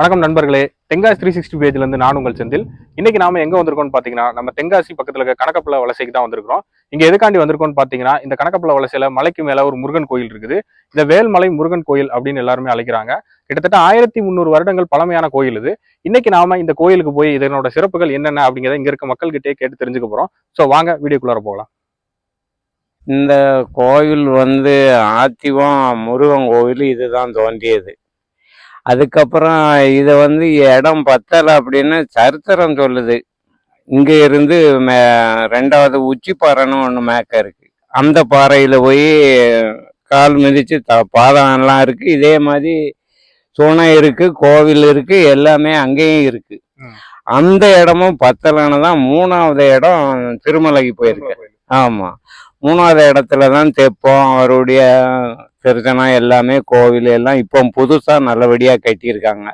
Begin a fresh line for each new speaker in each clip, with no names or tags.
வணக்கம் நண்பர்களே. Tenkasi three sixty பேஜ்லேருந்து நான் உங்கள் செந்தில். இன்னைக்கு நாம எங்கே வந்திருக்கோம்னு பார்த்தீங்கன்னா நம்ம தென்காசி பக்கத்தில் இருக்க கணக்கப்பள்ள வலசைக்கு தான் வந்திருக்கிறோம். இங்கே எதுக்காண்டி வந்திருக்கோம்னு பார்த்தீங்கன்னா இந்த கணக்கப்பள்ள வலசையில் மலைக்கு மேலே ஒரு முருகன் கோயில் இருக்குது. இந்த வேல்மலை முருகன் கோயில் அப்படின்னு எல்லாருமே அழைக்கிறாங்க. கிட்டத்தட்ட ஆயிரத்தி முந்நூறு வருடங்கள் பழமையான கோயில் இது. இன்னைக்கு நாம இந்த கோயிலுக்கு போய் இதனோட சிறப்புகள் என்னென்ன அப்படிங்கிறத இங்கே இருக்க மக்கள்கிட்டயே கேட்டு தெரிஞ்சுக்க போகிறோம் ஸோ வாங்க வீடியோக்குள்ளார போகலாம்.
இந்த கோயில் வந்து ஆத்திவம் முருகன் கோயில் இதுதான் தோன்றியது. அதுக்கப்புறம் இதை வந்து இடம் பத்தலை அப்படின்னு சரித்திரம் சொல்லுது. இங்கே இருந்து மே ரெண்டாவது உச்சி பாறைன்னு ஒன்று மேக்க இருக்கு. அந்த பாறையில் போய் கால் மிதித்து த பாதம் எல்லாம் இருக்கு. இதே மாதிரி சுனை இருக்கு கோவில் இருக்கு எல்லாமே அங்கேயும் இருக்கு.
ம்.
அந்த இடமும் பத்தலைன்னு தான் மூணாவது இடம் திருமலைக்கு போயிருக்கு. ஆமா. மூணாவது இடத்துல தான் தெப்பம் அவருடைய திருச்சனம் எல்லாமே கோவில் எல்லாம் இப்போ புதுசா நல்லபடியா கட்டியிருக்காங்க.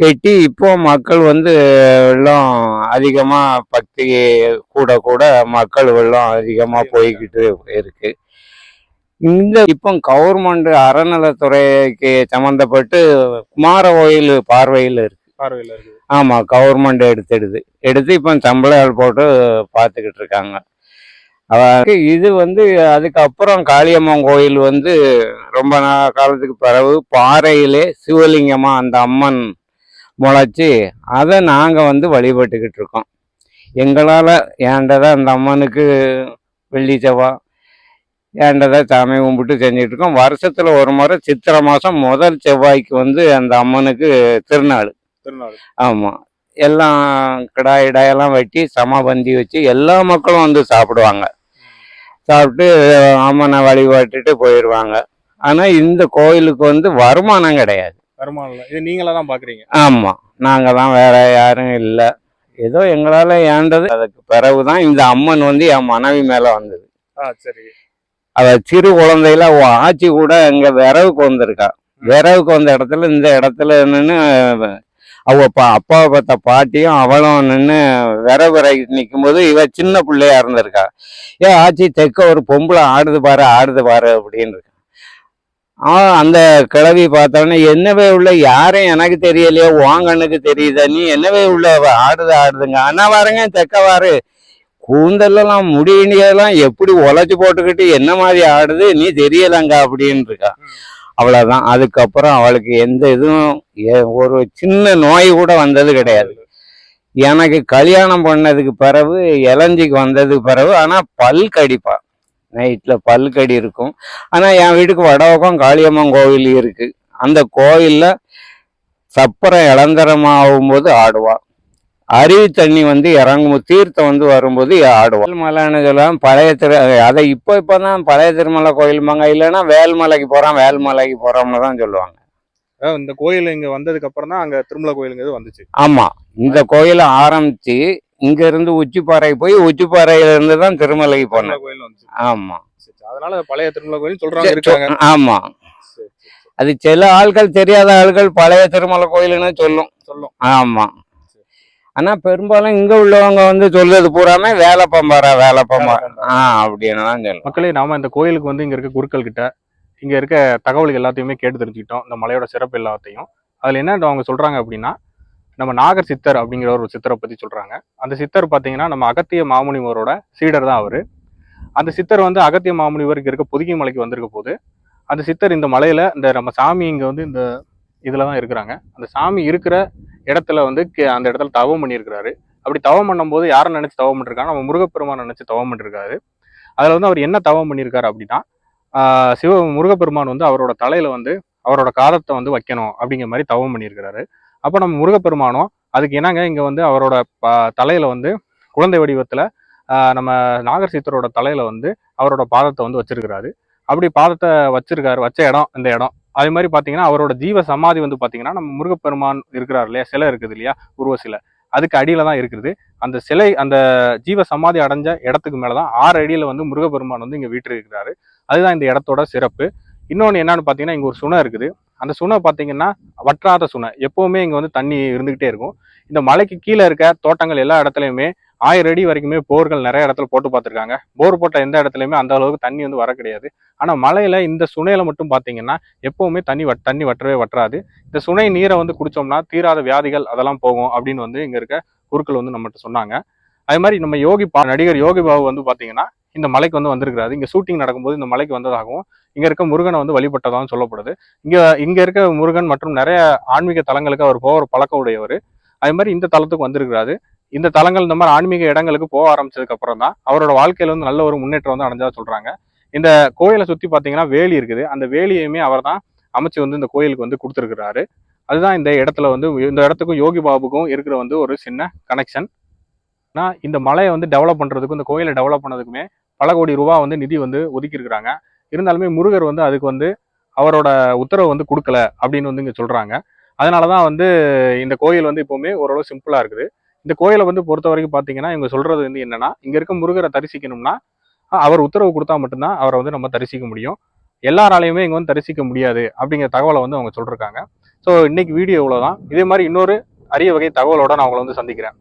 கட்டி இப்போ மக்கள் வந்து வெள்ளம் அதிகமா பக்தி கூட கூட மக்கள் வெள்ளம் அதிகமா போய்கிட்டு இருக்கு. இந்த இப்போ கவர்மெண்ட் அறநிலைத்துறைக்கு சம்மந்தப்பட்டு குமார கோயில் பார்வையில் இருக்கு.
பார்வையில இருக்குது
ஆமா கவர்மெண்ட் எடுத்துடுது. எடுத்து இப்போ சம்பளம் போட்டு பார்த்துக்கிட்டு இருக்காங்க. இது வந்து அதுக்கப்புறம் காளியம்மன் கோயில் வந்து ரொம்ப நாள் காலத்துக்கு பிறகு பாறையிலே சிவலிங்கமா அந்த அம்மன் முளைச்சி அதை நாங்க வந்து வழிபட்டுக்கிட்டு இருக்கோம். எங்களால ஏண்டதை அந்த அம்மனுக்கு வெள்ளி செவ்வாய் ஏண்டதை சாமி கும்பிட்டு செஞ்சுட்டு இருக்கோம். வருஷத்துல ஒரு முறை சித்திரை மாசம் முதல் செவ்வாய்க்கு வந்து அந்த அம்மனுக்கு திருநாள்.
திருநாள்.
ஆமா. எல்லாம் கிடாய் இடாயெல்லாம் வெட்டி சமபந்தி வச்சு எல்லா மக்களும் வந்து சாப்பிடுவாங்க. சாப்பிட்டு அம்மனை வழிபட்டுட்டு போயிடுவாங்க ஆனா இந்த கோயிலுக்கு வந்து வருமானம் கிடையாது.
வருமானம் இது நீங்களா தான் பாக்குறீங்க?
ஆமா. நாங்க தான் வேற யாரும் இல்லை. ஏதோ எங்களால ஏண்டது அதுக்கு பிறகுதான் இந்த அம்மன் வந்து என் மனைவி மேல வந்தது.
ஆ சரி.
அவ சிறு குழந்தையில ஆச்சி கூட எங்க விரவுக்கு வந்திருக்கா. விரவுக்கு வந்த இடத்துல இந்த இடத்துல நின்று அவ அப்பாவை பார்த்த பாட்டியும் அவளும் நின்று விரவு நிற்கும் போது இவ சின்ன பிள்ளையா இருந்திருக்கா. ஏ ஆச்சி தெக்க ஒரு பொம்பளை ஆடுது பாரு ஆடுது பாரு அப்படின்னு இருக்கா. அவன் அந்த கிழவி பார்த்தோன்னே என்னவே உள்ள யாரும் எனக்கு தெரியலையோ உன் தெரியுதா நீ? என்னவே உள்ள ஆடுது ஆடுதுங்க. அண்ணா வாருங்க தெக்க வாரு கூந்தல்லாம் முடியெல்லாம் எப்படி உழைச்சி போட்டுக்கிட்டு என்ன மாதிரி ஆடுது நீ தெரியலங்க அப்படின்னு இருக்கா. அவ்வளோதான் அதுக்கப்புறம் அவளுக்கு எந்த இதுவும் எ- ஒரு சின்ன நோய் கூட வந்தது கிடையாது. எனக்கு கல்யாணம் பண்ணதுக்கு பிறகு இளஞ்சிக்கு வந்ததுக்கு பிறகு ஆனால் பல் கடிப்பா. நைட்டில் பல் கடி இருக்கும். ஆனால் என் வீட்டுக்கு வடவக்கம் காளியம்மன் கோவில் இருக்குது அந்த கோயில்ல சப்பரம் இளந்தரமாகும் போது ஆடுவாள் அருவி தண்ணி வந்து இறங்கும் தீர்த்தம் வந்து வரும்போது ஆடுவோம். வேல்மலைன்னு சொல்லலாம் பழைய திரு அதை இப்போ இப்போதான் பழைய திருமலை கோயில்பாங்க இல்லைன்னா வேல்மலைக்கு போறோம் வேல்மலைக்கு போறோம்னு தான் சொல்லுவாங்க.
இந்த கோயில் இங்க வந்ததுக்கு அப்புறம் தான் அங்க திருமலை கோயிலுங்கிறது வந்துச்சு.
ஆமா. இந்த கோயிலை ஆரம்பிச்சு இங்க இருந்து உச்சிப்பாறை போய் உச்சிப்பாறையில இருந்து தான் திருமலைக்கு போனேன்.
கோயில் வந்துச்சு.
ஆமா.
சரி, சரி. அதனால பழைய திருமலை கோயில் சொல்றாங்க இருக்காங்க.
ஆமா.
சரி, சரி, சரி.
அது சில ஆட்கள் தெரியாத ஆட்கள் பழைய திருமலை கோயிலுன்னு சொல்லும்.
சொல்லும்.
ஆமா. ஆனா பெரும்பாலும் இங்க உள்ளவங்க வந்து சொல்றது பூராமே வேலைப்பம்பாரா வேலைப்பம்பாரா. ஆ அப்படின்னு தான் சொல்லுவோம்
மக்களே நாம இந்த கோயிலுக்கு வந்து இங்க இருக்க குருக்கள் கிட்ட இங்க இருக்க தகவல்கள் எல்லாத்தையுமே கேட்டு தெரிஞ்சுக்கிட்டோம். இந்த மலையோட சிறப்பு எல்லாத்தையும். அதுல என்ன அவங்க சொல்றாங்க அப்படின்னா நம்ம நாகர் சித்தர் அப்படிங்கிற ஒரு சித்தரை பத்தி சொல்றாங்க. அந்த சித்தர் பாத்தீங்கன்னா நம்ம அகத்திய மாமுனிவரோட சீடர் தான் அவரு. அந்த சித்தர் வந்து அகத்திய மாமுனிவர் இங்க இருக்க பொதுகை மலைக்கு வந்திருக்க போது அந்த சித்தர் இந்த மலையில இந்த நம்ம சாமி இங்க வந்து இந்த இதுல தான் இருக்கிறாங்க. அந்த சாமி இருக்கிற இடத்துல வந்து அந்த இடத்துல தவம் பண்ணியிருக்கிறாரு. அப்படி தவம் பண்ணும்போது யாரை நினைச்சு தவம் பண்ணிருக்காங்க நம்ம முருகப்பெருமான் நினைச்சு தவம் பண்ணிருக்காரு. அதில் வந்து அவர் என்ன தவம் பண்ணியிருக்காரு அப்படின்னா சிவ முருகப்பெருமான் வந்து அவரோட தலையில வந்து அவரோட காதத்தை வந்து வைக்கணும் அப்படிங்கிற மாதிரி தவம் பண்ணியிருக்கிறாரு. அப்போ நம்ம முருகப்பெருமானும் அதுக்கு என்னங்க இங்கே வந்து அவரோட ப- தலையில வந்து குழந்தை வடிவத்தில் நம்ம நாகர்சீத்தரோட தலையில வந்து அவரோட பாதத்தை வந்து வச்சிருக்கிறாரு. அப்படி பாதத்தை வச்சிருக்காரு வச்ச இடம் இந்த இடம். அதே மாதிரி பார்த்தீங்கன்னா அவரோட ஜீவ சமாதி வந்து பார்த்தீங்கன்னா நம்ம முருகப்பெருமான் இருக்கிறார் இல்லையா? சிலை இருக்குது இல்லையா? உருவ சிலை அதுக்கு அடியில் தான் இருக்குது. அந்த சிலை அந்த ஜீவ சமாதி அடைஞ்ச இடத்துக்கு மேலே தான் ஆறு அடியில் வந்து முருகப்பெருமான் வந்து இங்க வீற்றிருக்கிறாரு. அதுதான் இந்த இடத்தோட சிறப்பு. இன்னொன்று என்னன்னு பார்த்தீங்கன்னா இங்கே ஒரு சுனை இருக்குது. அந்த சுனை பார்த்தீங்கன்னா வற்றாத சுனை. எப்போவுமே இங்கே வந்து தண்ணி இருந்துக்கிட்டே இருக்கும். இந்த மலைக்கு கீழே இருக்க தோட்டங்கள் எல்லா இடத்துலையுமே ஆயிரம் அடி வரைக்குமே போர்கள் நிறைய இடத்துல போட்டு பார்த்துருக்காங்க. போர் போட்ட எந்த இடத்துலையுமே அந்த அளவுக்கு தண்ணி வந்து வர கிடையாது. ஆனால் மலையில் இந்த சுனையில் மட்டும் பார்த்தீங்கன்னா எப்போவுமே தண்ணி வட் தண்ணி வற்றவே வற்றாது. இந்த சுனை நீரை வந்து குடித்தோம்னா தீராத வியாதிகள் அதெல்லாம் போகும் அப்படின்னு வந்து இங்கே இருக்க குருக்கள் வந்து நம்மகிட்ட சொன்னாங்க. அதே மாதிரி நம்ம யோகி பா நடிகர் யோகி பாபு வந்து பார்த்தீங்கன்னா இந்த மலைக்கு வந்து வந்திருக்கிறாரு. இங்கே ஷூட்டிங் நடக்கும்போது இந்த மலைக்கு வந்ததாகவும் இங்கே இருக்க முருகனை வந்து வழிபட்டதாகவும் சொல்லப்படுது. இங்கே இங்கே இருக்க முருகன் மற்றும் நிறைய ஆன்மீக தலங்களுக்கு அவர் போகிற பழக்கம் உடையவர். அதே மாதிரி இந்த தலத்துக்கு வந்திருக்கிறாரு. இந்த தலங்கள் இந்த மாதிரி ஆன்மீக இடங்களுக்கு போக ஆரம்பிச்சதுக்கு அப்புறம் தான் அவரோட வாழ்க்கையில வந்து நல்ல ஒரு முன்னேற்றம் வந்து அடைஞ்சதா சொல்றாங்க. இந்த கோயிலை சுத்தி பாத்தீங்கன்னா வேலி இருக்குது. அந்த வேலியையுமே அவர் தான் அமைச்சு வந்து இந்த கோயிலுக்கு வந்து கொடுத்துருக்கிறாரு. அதுதான் இந்த இடத்துல வந்து இந்த இடத்துக்கும் யோகி பாபுக்கும் இருக்கிற வந்து ஒரு சின்ன கனெக்ஷன் ஆனால் இந்த மலையை வந்து டெவலப் பண்றதுக்கும் இந்த கோயிலை டெவலப் பண்ணதுக்குமே பல கோடி ரூபா வந்து நிதி வந்து ஒதுக்கியிருக்கிறாங்க. இருந்தாலுமே முருகர் வந்து அதுக்கு வந்து அவரோட உத்தரவு வந்து கொடுக்கல அப்படின்னு வந்து இங்க சொல்றாங்க. அதனால தான் வந்து இந்த கோயில் வந்து எப்பவுமே ஓரளவு சிம்பிளா இருக்குது. இந்த கோயிலை வந்து பொறுத்த வரைக்கும் பார்த்தீங்கன்னா இவங்க சொல்றது வந்து என்னன்னா இங்க இருக்க முருகரை தரிசிக்கணும்னா அவர் உத்தரவு கொடுத்தா மட்டும்தான் அவரை வந்து நம்ம தரிசிக்க முடியும். எல்லாராலையுமே இங்கே வந்து தரிசிக்க முடியாது அப்படிங்கிற தகவலை வந்து அவங்க சொல்லியிருக்காங்க ஸோ இன்னைக்கு வீடியோ இவ்வளோதான் இதே மாதிரி இன்னொரு அரிய வகை தகவலோட நான் உங்களை வந்து சந்திக்கிறேன்.